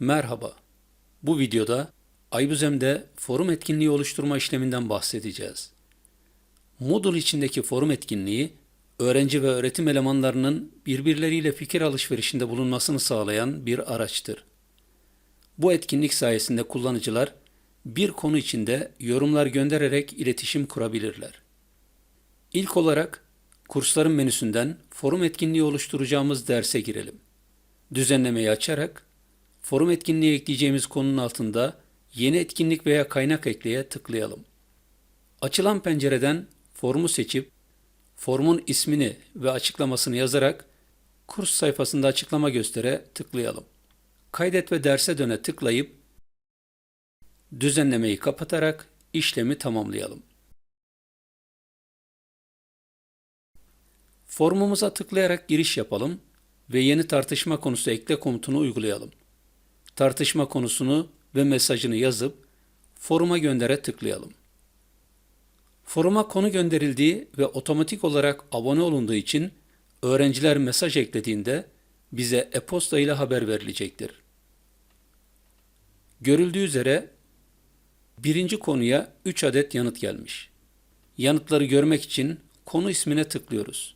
Merhaba. Bu videoda Aybüzem'de forum etkinliği oluşturma işleminden bahsedeceğiz. Moodle içindeki forum etkinliği, öğrenci ve öğretim elemanlarının birbirleriyle fikir alışverişinde bulunmasını sağlayan bir araçtır. Bu etkinlik sayesinde kullanıcılar bir konu içinde yorumlar göndererek iletişim kurabilirler. İlk olarak kursların menüsünden forum etkinliği oluşturacağımız derse girelim. Düzenlemeyi açarak forum etkinliği ekleyeceğimiz konunun altında yeni etkinlik veya kaynak ekleye tıklayalım. Açılan pencereden formu seçip formun ismini ve açıklamasını yazarak kurs sayfasında açıklama göstere tıklayalım. Kaydet ve derse döne tıklayıp düzenlemeyi kapatarak işlemi tamamlayalım. Formumuza tıklayarak giriş yapalım ve yeni tartışma konusu ekle komutunu uygulayalım. Tartışma konusunu ve mesajını yazıp foruma göndere tıklayalım. Foruma konu gönderildiği ve otomatik olarak abone olunduğu için öğrenciler mesaj eklediğinde bize e-posta ile haber verilecektir. Görüldüğü üzere birinci konuya 3 adet yanıt gelmiş. Yanıtları görmek için konu ismine tıklıyoruz.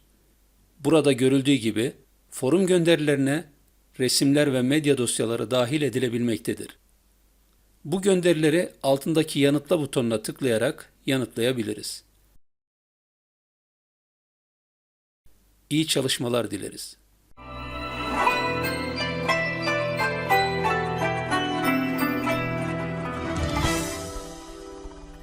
Burada görüldüğü gibi forum gönderilerine resimler ve medya dosyaları dahil edilebilmektedir. Bu gönderileri altındaki yanıtla butonuna tıklayarak yanıtlayabiliriz. İyi çalışmalar dileriz.